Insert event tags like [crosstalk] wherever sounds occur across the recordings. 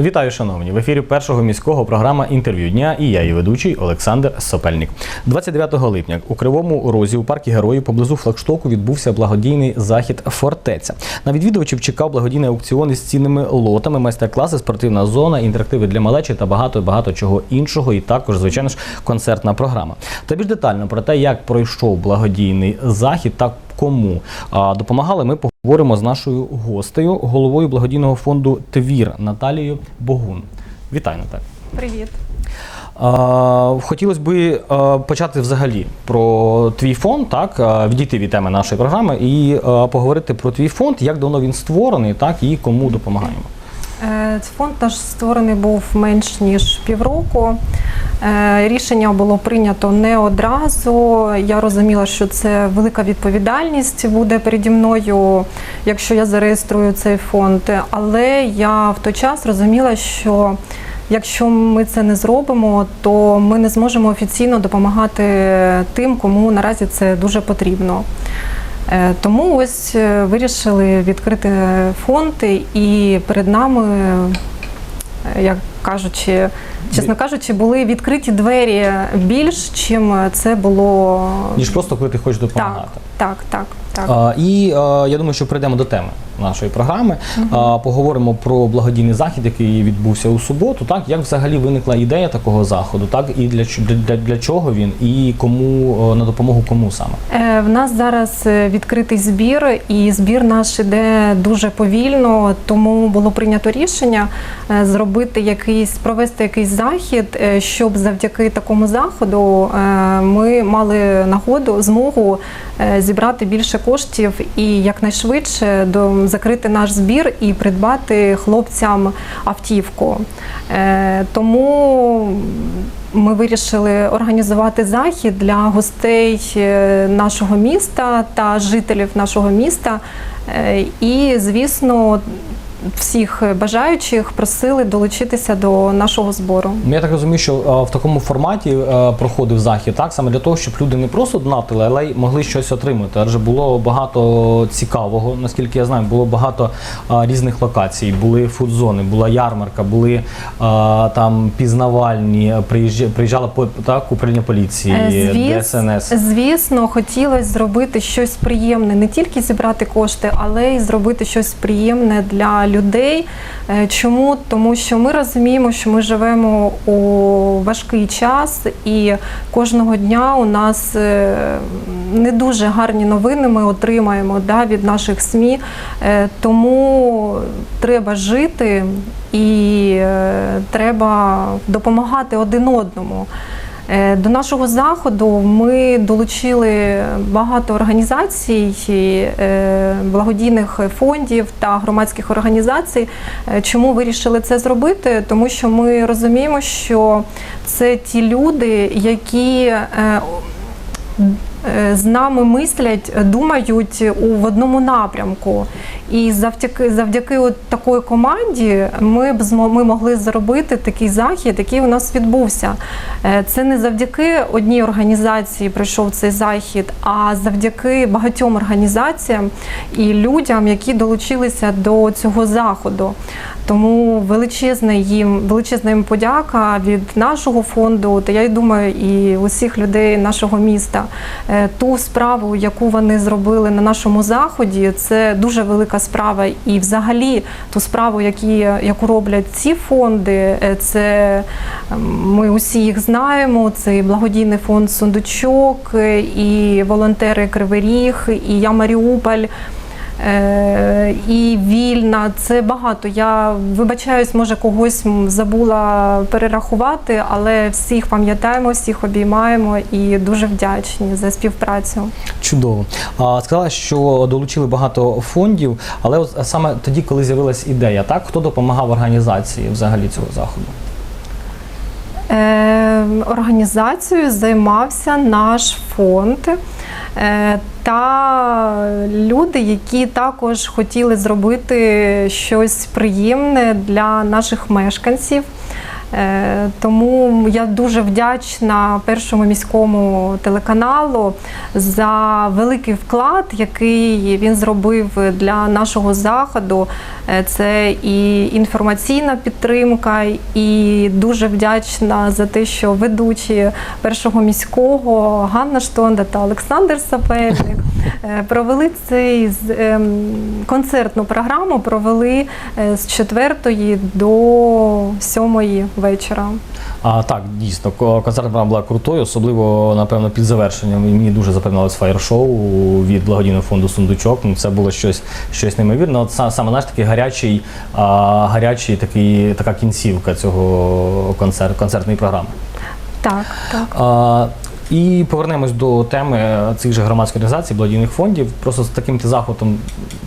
Вітаю, шановні! В ефірі першого міського програма інтерв'ю дня і я, її ведучий Олександр Сопельник. 29 липня у Кривому Розі у парку Героїв поблизу флагштоку відбувся благодійний захід Фортеця. На відвідувачів чекав благодійний аукціон із цінними лотами, майстер-класи, спортивна зона, інтерактиви для малечі та багато багато чого іншого. І також, звичайно ж, концертна програма. Та більш детально про те, як пройшов благодійний захід та кому а, допомагали, ми поговоримо з нашою гостею, головою благодійного фонду Твір Наталією Богун. Вітаю, Наталі. Привіт. Хотілося б почати взагалі про твій фонд, так відійти від теми нашої програми і поговорити про твій фонд, як давно він створений, так і кому допомагаємо. Е, Фонд наш створений був менш ніж півроку. Е, Рішення було прийнято не одразу. Я розуміла, що це велика відповідальність буде переді мною, якщо я зареєструю цей фонд. Але я в той час розуміла, що якщо ми це не зробимо, то ми не зможемо офіційно допомагати тим, кому наразі це дуже потрібно. Е, Тому ось е, вирішили відкрити фонд, і перед нами, як кажучи, чесно кажучи, були відкриті двері більш, чим це було Ніж просто коли ти хочеш допомагати. так, так, так. А, і а, я думаю, що прийдемо до теми нашої програми. А, поговоримо про благодійний захід, який відбувся у суботу. Так як взагалі виникла ідея такого заходу, так і для, для, для чого він, і кому на допомогу кому саме. Е, В нас зараз е, відкритий збір, і збір наш іде дуже повільно, тому було прийнято рішення е, зробити якийсь, провести якийсь захід, е, щоб завдяки такому заходу ми мали нагоду, змогу зібрати більше коштів і якнайшвидше до закрити наш збір і придбати хлопцям автівку. Е, Тому ми вирішили організувати захід для гостей е, нашого міста та жителів нашого міста. Е, І, звісно, всіх бажаючих просили долучитися до нашого збору. Ну, Я так розумію, що е, в такому форматі е, проходив захід, так саме для того, щоб люди не просто донатили, але й могли щось отримати. Адже було багато цікавого, наскільки я знаю, було багато е, різних локацій. Були фудзони, була ярмарка, були там пізнавальні, приїжджа- приїжджала так, управління поліції, звіс- ДСНС. Звісно, хотілося зробити щось приємне, не тільки зібрати кошти, але й зробити щось приємне для людей. Е, Чому? Тому що ми розуміємо, що ми живемо у важкий час, і кожного дня у нас е, не дуже гарні новини ми отримаємо да, від наших СМІ. Е, Тому треба жити і треба допомагати один одному. Е, До нашого заходу ми долучили багато організацій, е, благодійних фондів та громадських організацій. Е, Чому вирішили це зробити? Тому що ми розуміємо, що це ті люди, які з нами мислять, думають у в одному напрямку. І завдяки завдяки от такої команді ми б ми могли зробити такий захід, який у нас відбувся. Е, Це не завдяки одній організації пройшов цей захід, а завдяки багатьом організаціям і людям, які долучилися до цього заходу. Тому величезна їм величезна їм подяка від нашого фонду, та я й думаю, і усіх людей нашого міста. Е, Ту справу, яку вони зробили на нашому заході, це дуже велика справа. І взагалі ту справу, які, яку роблять ці фонди, е, це ем, ми усі їх знаємо. Це і благодійний фонд Сундучок, е, і волонтери Кривий Ріг, і я Маріуполь. Е, і вільна, це багато. Я вибачаюсь, може когось забула перерахувати, але всіх пам'ятаємо, всіх обіймаємо і дуже вдячні за співпрацю. Чудово. А, сказала, що долучили багато фондів, але саме тоді, коли з'явилась ідея, так хто допомагав організації взагалі цього заходу? Е, Організацією займався наш фонд. Е, Та люди, які також хотіли зробити щось приємне для наших мешканців. Е, Тому я дуже вдячна першому міському телеканалу за великий вклад, який він зробив для нашого заходу. Е, Це і інформаційна підтримка, і дуже вдячна за те, що ведучі першого міського Ганна Штонда та Олександр Сапельник провели цей ем, концертну програму провели е, з 4 до 7 вечора. А так, дійсно, ко- концертна програма була крутою, особливо, напевно, під завершенням. І мені дуже запевнилось фаєр-шоу від благодійного фонду Сундучок. Ну, це було щось, щось неймовірне. От саме наш такий гарячий, а, гарячий такий, така кінцівка цього концерт, концертної програми. Так, так. А, і повернемось до теми цих же громадських організацій, благодійних фондів. Просто з таким ти заходом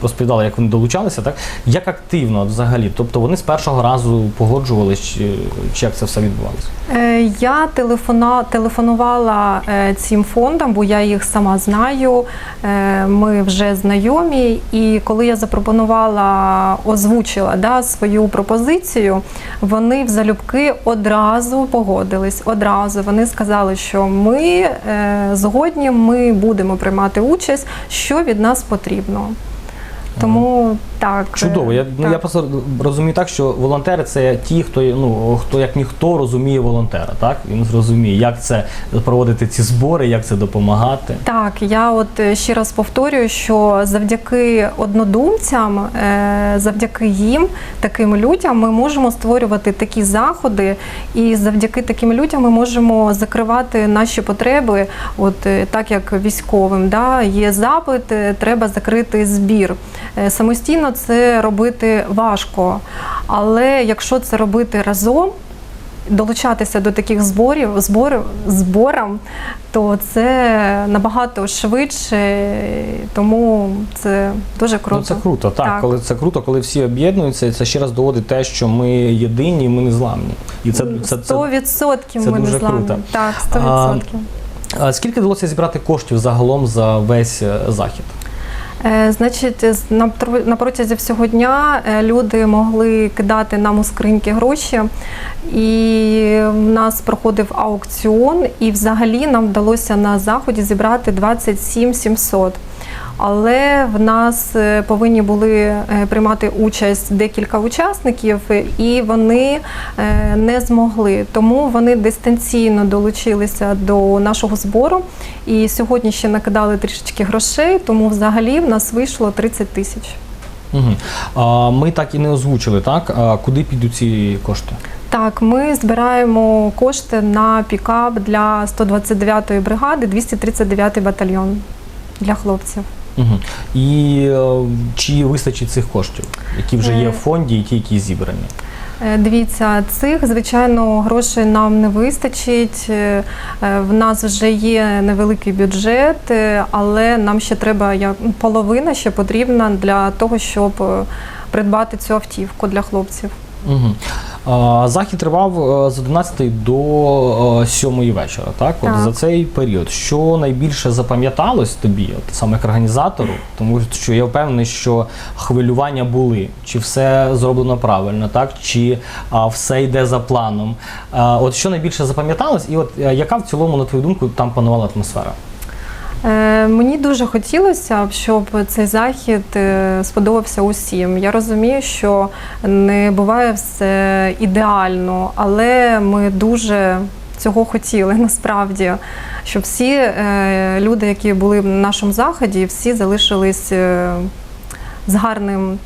розповідали, як вони долучалися, так? Як активно взагалі? Тобто вони з першого разу погоджувались, чи, чи як це все відбувалося? Е, Я телефона, телефонувала е, цим фондам, бо я їх сама знаю. Е, Ми вже знайомі. І коли я запропонувала, озвучила да, свою пропозицію, вони в залюбки одразу погодились. Одразу вони сказали, що ми е, згодні, ми будемо приймати участь, що від нас потрібно. Тому так. Чудово. Я, ну, так. я просто розумію так, що волонтери це ті, хто ну хто як ніхто розуміє волонтера. Так він зрозуміє, як це проводити ці збори, як це допомагати. Так, я от е, ще раз повторюю, що завдяки однодумцям, е, завдяки їм, таким людям, ми можемо створювати такі заходи, і завдяки таким людям ми можемо закривати наші потреби. От е, так як військовим, да, є запит, треба закрити збір. Е, Самостійно це робити важко, але якщо це робити разом долучатися до таких зборів, зборів, зборам, то це набагато швидше, тому це дуже круто. Ну, це круто, так, Так. Коли це круто, коли всі об'єднуються, і це ще раз доводить те, що ми єдині, ми не зламні. І це, це, це, Сто відсотків це ми дуже не зламні. круто. Так, сто А. А скільки вдалося зібрати коштів загалом за весь е, захід? Е, Значить, на протязі всього дня е, люди могли кидати нам у скриньки гроші, і в нас проходив аукціон, і взагалі нам вдалося на заході зібрати 27 700. Але в нас е, повинні були е, приймати участь декілька учасників, і вони е, не змогли. Тому вони дистанційно долучилися до нашого збору. І сьогодні ще накидали трішечки грошей, тому взагалі в нас вийшло 30 тисяч. Угу. А, ми так і не озвучили, так? Куди підуть ці кошти? Так, ми збираємо кошти на пікап для 129-ї бригади, 239-й батальйон для хлопців. Угу. І е, чи вистачить цих коштів, які вже є Е. в фонді, і ті, які зібрані? Е, Дивіться, цих звичайно грошей нам не вистачить. Е, е, В нас вже є невеликий бюджет, е, але нам ще треба як половина ще потрібна для того, щоб е, придбати цю автівку для хлопців. Угу. Захід тривав е, з 11 до е, 7 вечора, так? От Так. за цей період. Що найбільше запам'яталось тобі, от саме як організатору, тому що я впевнений, що хвилювання були, чи все зроблено правильно, так? Чи а, все йде за планом. А, от що найбільше запам'яталось, і от е, яка в цілому, на твою думку, там панувала атмосфера? Е, Мені дуже хотілося б, щоб цей захід е, сподобався усім. Я розумію, що не буває все ідеально, але ми дуже цього хотіли [laughs] насправді, щоб всі е, люди, які були на нашому заході, всі залишились з гарним.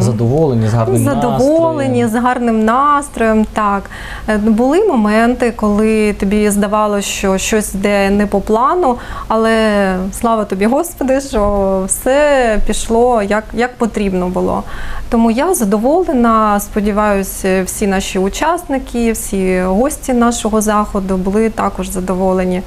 Задоволені, з гарним Задоволені, настроєм? з гарним настроєм. Так Е, були моменти, коли тобі здавалося, що щось йде не по плану, але слава тобі, Господи, що все пішло як, як потрібно було. Тому я задоволена. Сподіваюся, всі наші учасники, всі гості нашого заходу були також задоволені.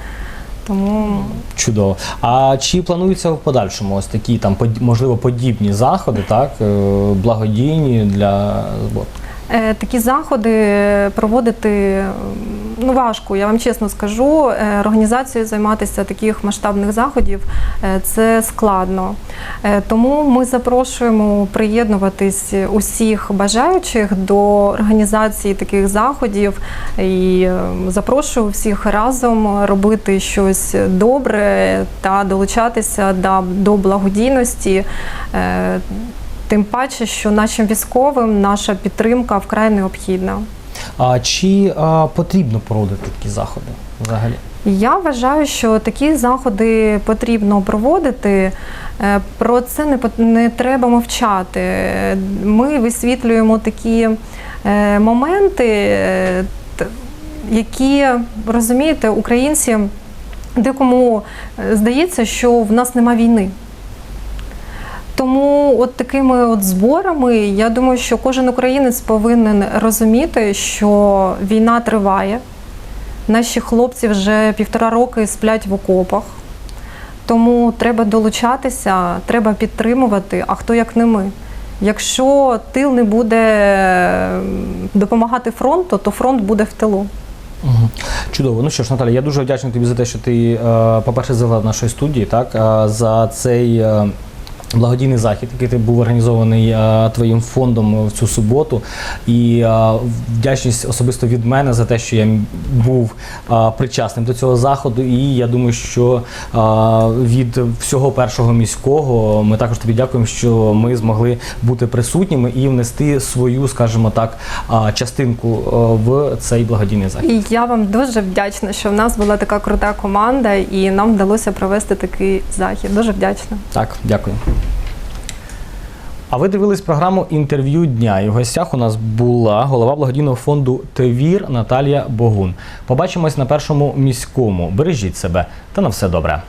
Тому Чудово. А чи плануються в подальшому ось такі там можливо подібні заходи, так е, благодійні для збору? Е, Такі заходи проводити ну важко, я вам чесно скажу. Е, Організацією займатися таких масштабних заходів е, це складно. Е, Тому ми запрошуємо приєднуватись усіх бажаючих до організації таких заходів і запрошую всіх разом робити щось добре та долучатися до, благодійності. Тим паче, що нашим військовим наша підтримка вкрай необхідна. А чи потрібно проводити такі заходи взагалі? Я вважаю, що такі заходи потрібно проводити. Е, Про це не не треба мовчати. Ми висвітлюємо такі е, моменти, е, які розумієте, українці декому здається, що в нас нема війни. Тому от такими от зборами я думаю, що кожен українець повинен розуміти, що війна триває. Наші хлопці вже півтора роки сплять в окопах. Тому треба долучатися, треба підтримувати, а хто як не ми. Якщо тил не буде допомагати фронту, то фронт буде в тилу. Чудово. Ну що ж, Наталя, я дуже вдячний тобі за те, що ти, е, по-перше, завела в нашої студії, так, е, за цей. Благодійний захід, який був організований е, твоїм фондом в цю суботу, і е, вдячність особисто від мене за те, що я був е, причасним до цього заходу. І я думаю, що від всього першого міського ми також тобі дякуємо, що ми змогли бути присутніми і внести свою, скажімо так, частинку в цей благодійний захід. І я вам дуже вдячна, що в нас була така крута команда, і нам вдалося провести такий захід. Дуже вдячна. Так, дякую. А ви дивились програму інтерв'ю дня. І в гостях у нас була голова благодійного фонду Твір Наталія Богун. Побачимось на першому міському. Бережіть себе та на все добре.